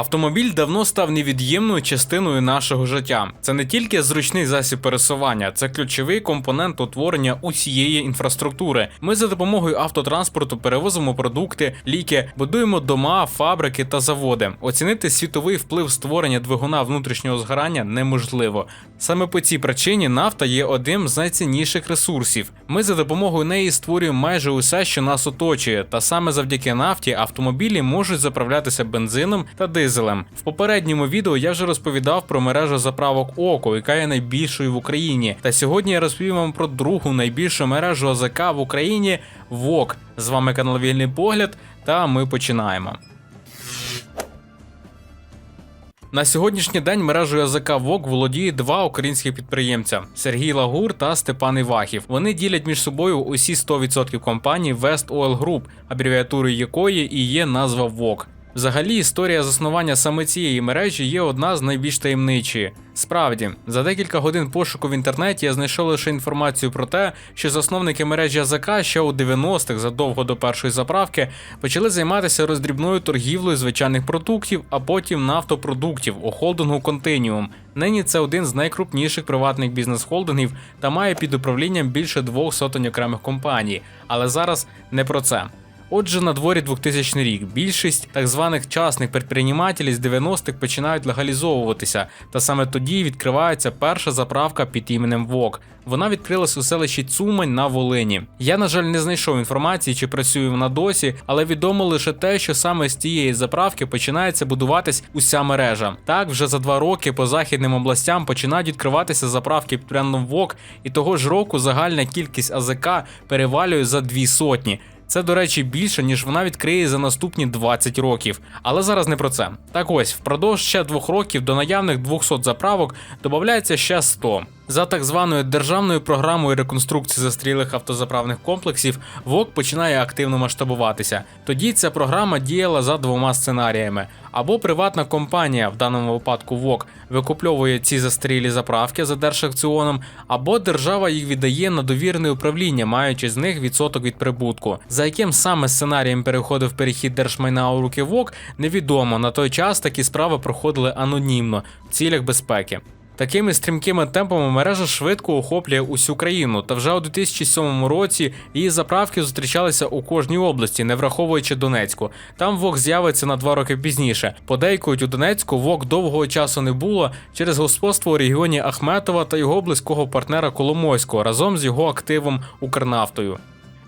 Автомобіль давно став невід'ємною частиною нашого життя. Це не тільки зручний засіб пересування, це ключовий компонент утворення усієї інфраструктури. Ми за допомогою автотранспорту перевозимо продукти, ліки, будуємо дома, фабрики та заводи. Оцінити світовий вплив створення двигуна внутрішнього згорання неможливо. Саме по цій причині нафта є одним з найцінніших ресурсів. Ми за допомогою неї створюємо майже усе, що нас оточує, та саме завдяки нафті автомобілі можуть заправлятися бензином та дизелем. В попередньому відео я вже розповідав про мережу заправок ОКО, яка є найбільшою в Україні. Та сьогодні я розповім вам про другу найбільшу мережу АЗК в Україні ВОК. З вами канал Вільний Погляд, та ми починаємо. На сьогоднішній день мережею АЗК ВОК володіє два українські підприємця Сергій Лагур та Степан Івахів. Вони ділять між собою усі 100% компанії West Oil Group, абревіатурою якої і є назва ВОК. Взагалі, історія заснування саме цієї мережі є одна з найбільш таємничої. Справді, за декілька годин пошуку в інтернеті я знайшов лише інформацію про те, що засновники мережі АЗК ще у 90-х, задовго до першої заправки, почали займатися роздрібною торгівлею звичайних продуктів, а потім нафтопродуктів у холдингу Continuum. Нині це один з найкрупніших приватних бізнес-холдингів та має під управлінням більше двох сотень окремих компаній. Але зараз не про це. Отже, на дворі 2000 рік більшість так званих частних підприємателів з 90-х починають легалізовуватися, та саме тоді відкривається перша заправка під іменем ВОК. Вона відкрилась у селищі Цумань на Волині. Я, на жаль, не знайшов інформації, чи працює вона досі, але відомо лише те, що саме з цієї заправки починається будуватись уся мережа. Так, вже за два роки по західним областям починають відкриватися заправки під ВОК, і того ж року загальна кількість АЗК перевалює за дві сотні. Це, до речі, більше, ніж вона відкриє за наступні 20 років. Але зараз не про це. Так ось, впродовж ще двох років до наявних 200 заправок додається ще 100. За так званою державною програмою реконструкції застрілих автозаправних комплексів ВОК починає активно масштабуватися. Тоді ця програма діяла за двома сценаріями: або приватна компанія, в даному випадку ВОК, викупльовує ці застрілі заправки за держакціоном, або держава їх віддає на довірне управління, маючи з них відсоток від прибутку. За яким саме сценарієм переходив перехід держмайна у руки ВОК, невідомо. На той час такі справи проходили анонімно в цілях безпеки. Такими стрімкими темпами мережа швидко охоплює усю країну, та вже у 2007 році її заправки зустрічалися у кожній області, не враховуючи Донецьку. Там ВОК з'явиться на два роки пізніше. Подейкують у Донецьку ВОК довгого часу не було через господство у регіоні Ахметова та його близького партнера Коломойського разом з його активом Укрнафтою.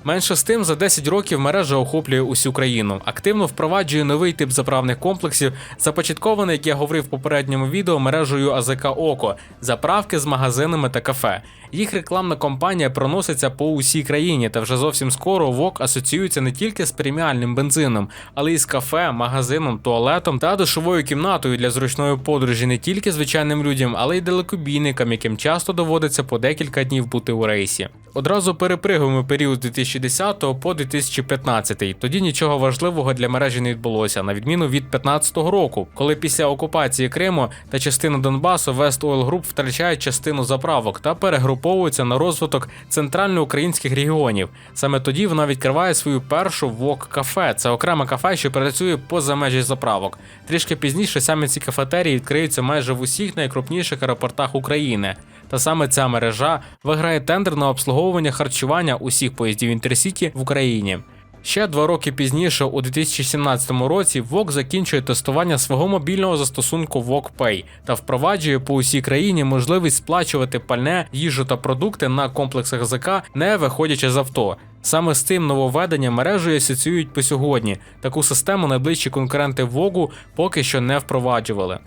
Менше з тим, за 10 років мережа охоплює усю країну, активно впроваджує новий тип заправних комплексів, започаткований, як я говорив в попередньому відео, мережею АЗК Око, заправки з магазинами та кафе. Їх рекламна кампанія проноситься по усій країні, та вже зовсім скоро ВОК асоціюється не тільки з преміальним бензином, але й з кафе, магазином, туалетом та душовою кімнатою для зручної подорожі не тільки звичайним людям, але й далекобійникам, яким часто доводиться по декілька днів бути у рейсі. Одразу перепригуємо період з 2010 по 2015. Тоді нічого важливого для мережі не відбулося, на відміну від 2015 року, коли після окупації Криму та частини Донбасу West Oil Group втрачають частину заправок та перегруповуються на розвиток центральноукраїнських регіонів. Саме тоді вона відкриває свою першу вок кафе. Це окреме кафе, що працює поза межі заправок. Трішки пізніше саме ці кафетерії відкриються майже в усіх найкрупніших аеропортах України. Та саме ця мережа виграє тендер на обслуговування харчування усіх поїздів Інтерсіті в Україні. Ще два роки пізніше, у 2017 році, ВОК закінчує тестування свого мобільного застосунку Pay та впроваджує по усій країні можливість сплачувати пальне, їжу та продукти на комплексах ЗК, не виходячи з авто. Саме з цим нововведенням мережею асоціюють по сьогодні. Таку систему найближчі конкуренти ВОГу поки що не впроваджували.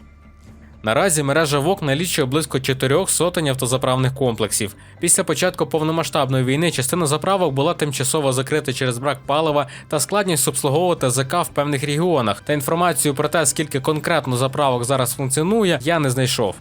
Наразі мережа ВОК налічує близько чотирьох сотень автозаправних комплексів. Після початку повномасштабної війни частина заправок була тимчасово закрита через брак палива та складність обслуговувати ЗК в певних регіонах. Та інформацію про те, скільки конкретно заправок зараз функціонує, я не знайшов.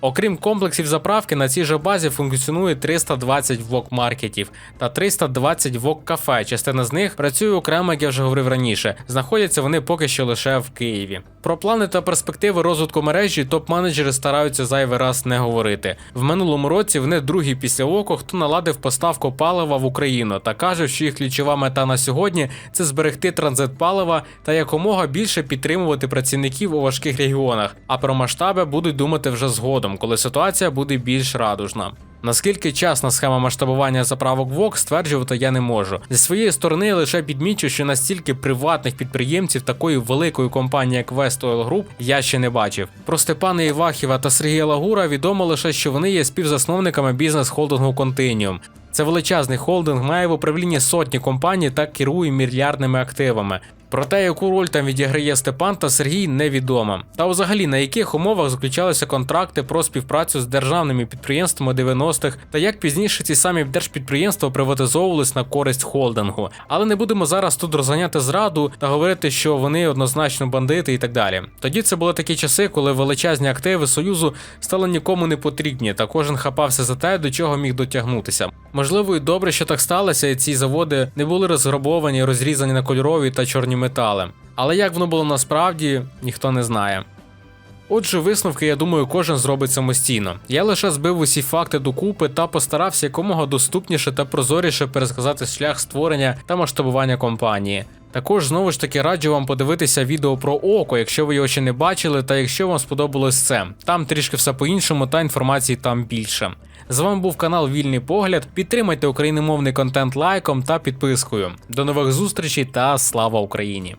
Окрім комплексів заправки, на цій же базі функціонує 320 вок-маркетів та 320 вок-кафе. Частина з них працює окремо, як я вже говорив раніше. Знаходяться вони поки що лише в Києві. Про плани та перспективи розвитку мережі топ-менеджери стараються зайвий раз не говорити. В минулому році вони другі після око, хто наладив поставку палива в Україну та каже, що їх ключова мета на сьогодні це зберегти транзит палива та якомога більше підтримувати працівників у важких регіонах. А про масштаби будуть думати вже згодом, коли ситуація буде більш радужна. Наскільки часна схема масштабування заправок ВОК стверджувати я не можу. Зі своєї сторони лише підмічу, що настільки приватних підприємців такої великої компанії, як West Oil Group, я ще не бачив. Про Степана Івахіва та Сергія Лагура відомо лише, що вони є співзасновниками бізнес-холдингу Continuum. Це величезний холдинг, має в управлінні сотні компаній та керує мільярдними активами. Про те, яку роль там відіграє Степан та Сергій, невідомо. Та взагалі на яких умовах заключалися контракти про співпрацю з державними підприємствами 90-х, та як пізніше ці самі держпідприємства приватизовувались на користь холдингу. Але не будемо зараз тут розганяти зраду та говорити, що вони однозначно бандити і так далі. Тоді це були такі часи, коли величезні активи союзу стали нікому не потрібні, та кожен хапався за те, до чого міг дотягнутися. Можливо, і добре, що так сталося, і ці заводи не були розграбовані, розрізані на кольорові та чорні метали. Але як воно було насправді, ніхто не знає. Отже, висновки, я думаю, кожен зробить самостійно. Я лише збив усі факти докупи та постарався якомога доступніше та прозоріше пересказати шлях створення та масштабування компанії. Також знову ж таки раджу вам подивитися відео про око, якщо ви його ще не бачили, та якщо вам сподобалось це. Там трішки все по-іншому, та інформації там більше. З вами був канал Вільний Погляд. Підтримайте україномовний контент лайком та підпискою. До нових зустрічей та слава Україні!